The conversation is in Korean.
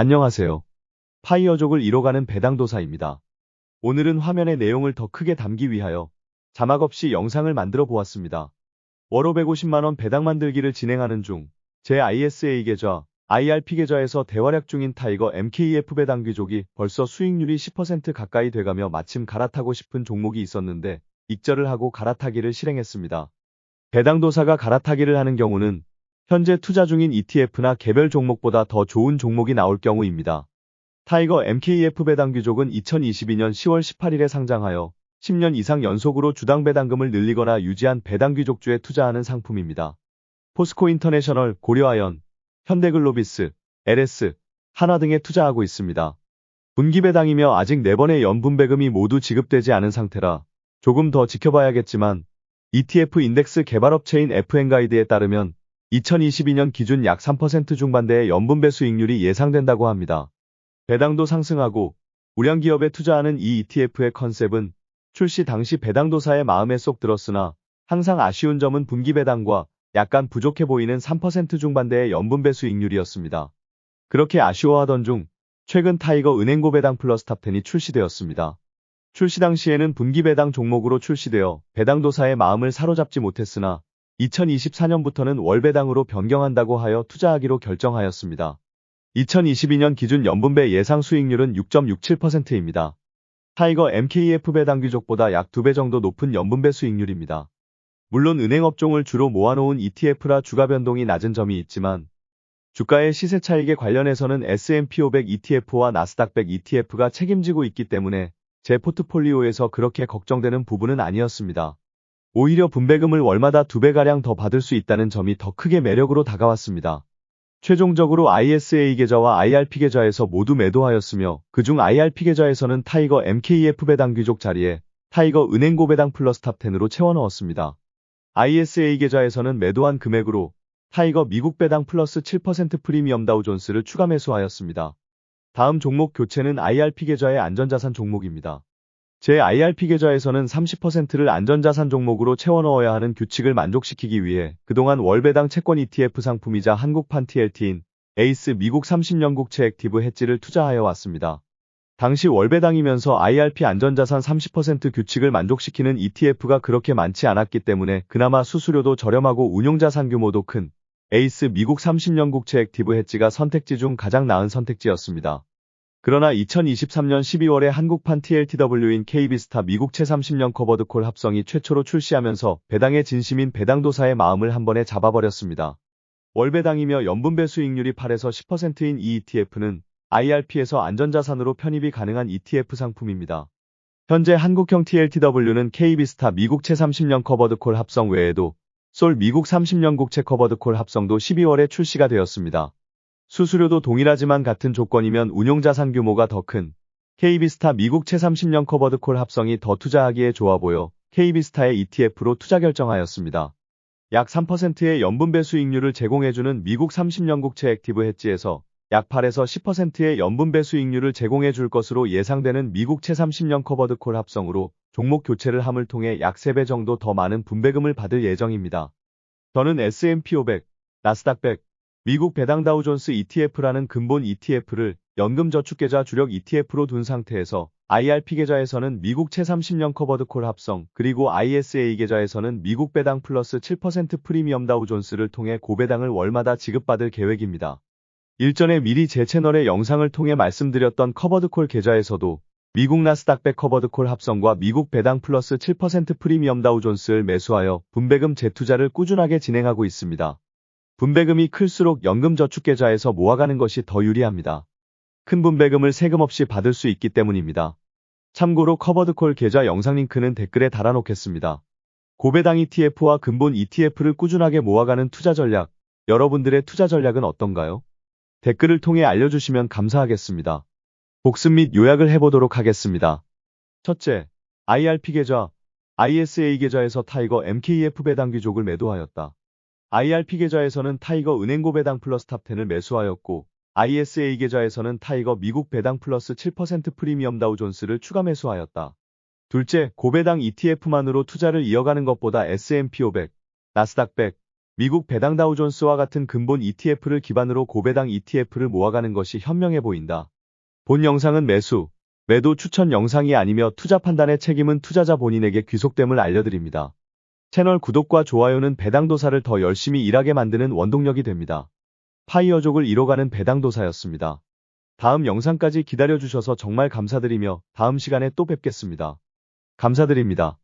안녕하세요. 파이어족을 이뤄가는 배당도사입니다. 오늘은 화면의 내용을 더 크게 담기 위하여 자막 없이 영상을 만들어 보았습니다. 월호 150만원 배당 만들기를 진행하는 중 제 ISA 계좌, IRP 계좌에서 대활약 중인 타이거 MKF 배당 귀족이 벌써 수익률이 10% 가까이 돼가며 마침 갈아타고 싶은 종목이 있었는데 익절을 하고 갈아타기를 실행했습니다. 배당도사가 갈아타기를 하는 경우는 현재 투자 중인 ETF나 개별 종목보다 더 좋은 종목이 나올 경우입니다. 타이거 MKF 배당 귀족은 2022년 10월 18일에 상장하여 10년 이상 연속으로 주당 배당금을 늘리거나 유지한 배당 귀족주에 투자하는 상품입니다. 포스코 인터내셔널, 고려아연, 현대글로비스, LS, 한화 등에 투자하고 있습니다. 분기 배당이며 아직 4번의 연분배금이 모두 지급되지 않은 상태라 조금 더 지켜봐야겠지만 ETF 인덱스 개발업체인 FN가이드에 따르면 2022년 기준 약 3% 중반대의 연분배 수익률이 예상된다고 합니다. 배당도 상승하고 우량 기업에 투자하는 이 ETF의 컨셉은 출시 당시 배당도사의 마음에 쏙 들었으나 항상 아쉬운 점은 분기 배당과 약간 부족해 보이는 3% 중반대의 연분배 수익률이었습니다. 그렇게 아쉬워하던 중 최근 타이거 은행고 배당 플러스 탑10이 출시되었습니다. 출시 당시에는 분기 배당 종목으로 출시되어 배당도사의 마음을 사로잡지 못했으나 2024년부터는 월배당으로 변경한다고 하여 투자하기로 결정하였습니다. 2022년 기준 연분배 예상 수익률은 6.67%입니다. 타이거 MKF 배당 귀족보다 약 2배 정도 높은 연분배 수익률입니다. 물론 은행업종을 주로 모아놓은 ETF라 주가 변동이 낮은 점이 있지만 주가의 시세 차익에 관련해서는 S&P 500 ETF와 나스닥 100 ETF가 책임지고 있기 때문에 제 포트폴리오에서 그렇게 걱정되는 부분은 아니었습니다. 오히려 분배금을 월마다 2배가량 더 받을 수 있다는 점이 더 크게 매력으로 다가왔습니다. 최종적으로 ISA 계좌와 IRP 계좌에서 모두 매도하였으며 그중 IRP 계좌에서는 타이거 MKF 배당 귀족 자리에 타이거 은행고 배당 플러스 탑10으로 채워넣었습니다. ISA 계좌에서는 매도한 금액으로 타이거 미국 배당 플러스 7% 프리미엄 다우존스를 추가 매수하였습니다. 다음 종목 교체는 IRP 계좌의 안전자산 종목입니다. 제 IRP 계좌에서는 30%를 안전자산 종목으로 채워 넣어야 하는 규칙을 만족시키기 위해 그동안 월배당 채권 ETF 상품이자 한국판 TLT인 에이스 미국 30년 국채 액티브 해지를 투자하여 왔습니다. 당시 월배당이면서 IRP 안전자산 30% 규칙을 만족시키는 ETF가 그렇게 많지 않았기 때문에 그나마 수수료도 저렴하고 운용자산 규모도 큰 에이스 미국 30년 국채 액티브 해지가 선택지 중 가장 나은 선택지였습니다. 그러나 2023년 12월에 한국판 TLTW인 KB스타 미국 채 30년 커버드콜 합성이 최초로 출시하면서 배당의 진심인 배당도사의 마음을 한 번에 잡아버렸습니다. 월배당이며 연분배 수익률이 8에서 10%인 이 ETF는 IRP에서 안전자산으로 편입이 가능한 ETF 상품입니다. 현재 한국형 TLTW는 KB스타 미국 채 30년 커버드콜 합성 외에도 솔 미국 30년 국채 커버드콜 합성도 12월에 출시가 되었습니다. 수수료도 동일하지만 같은 조건이면 운용자산 규모가 더 큰 KB스타 미국 채 30년 커버드콜 합성이 더 투자하기에 좋아 보여 KB스타의 ETF로 투자 결정하였습니다. 약 3%의 연분배 수익률을 제공해주는 미국 30년 국채 액티브 해지에서 약 8에서 10%의 연분배 수익률을 제공해 줄 것으로 예상되는 미국 채 30년 커버드콜 합성으로 종목 교체를 함을 통해 약 3배 정도 더 많은 분배금을 받을 예정입니다. 저는 S&P 500, 나스닥 100, 미국 배당 다우존스 ETF라는 근본 ETF를 연금저축계좌 주력 ETF로 둔 상태에서 IRP 계좌에서는 미국 채 30년 커버드콜 합성 그리고 ISA 계좌에서는 미국 배당 플러스 7% 프리미엄 다우존스를 통해 고배당을 월마다 지급받을 계획입니다. 일전에 미리 제 채널의 영상을 통해 말씀드렸던 커버드콜 계좌에서도 미국 나스닥 백 커버드콜 합성과 미국 배당 플러스 7% 프리미엄 다우존스를 매수하여 분배금 재투자를 꾸준하게 진행하고 있습니다. 분배금이 클수록 연금저축계좌에서 모아가는 것이 더 유리합니다. 큰 분배금을 세금 없이 받을 수 있기 때문입니다. 참고로 커버드콜 계좌 영상 링크는 댓글에 달아놓겠습니다. 고배당 ETF와 근본 ETF를 꾸준하게 모아가는 투자 전략, 여러분들의 투자 전략은 어떤가요? 댓글을 통해 알려주시면 감사하겠습니다. 복습 및 요약을 해보도록 하겠습니다. 첫째, IRP 계좌, ISA 계좌에서 타이거 MKF 배당 귀족을 매도하였다. IRP 계좌에서는 타이거 은행고 배당 플러스 탑10을 매수하였고 ISA 계좌에서는 타이거 미국 배당 플러스 7% 프리미엄 다우존스를 추가 매수하였다. 둘째, 고배당 ETF만으로 투자를 이어가는 것보다 S&P 500, 나스닥 100, 미국 배당 다우존스와 같은 근본 ETF를 기반으로 고배당 ETF를 모아가는 것이 현명해 보인다. 본 영상은 매수, 매도 추천 영상이 아니며 투자 판단의 책임은 투자자 본인에게 귀속됨을 알려드립니다. 채널 구독과 좋아요는 배당도사를 더 열심히 일하게 만드는 원동력이 됩니다. 파이어족을 이뤄가는 배당도사였습니다. 다음 영상까지 기다려주셔서 정말 감사드리며 다음 시간에 또 뵙겠습니다. 감사드립니다.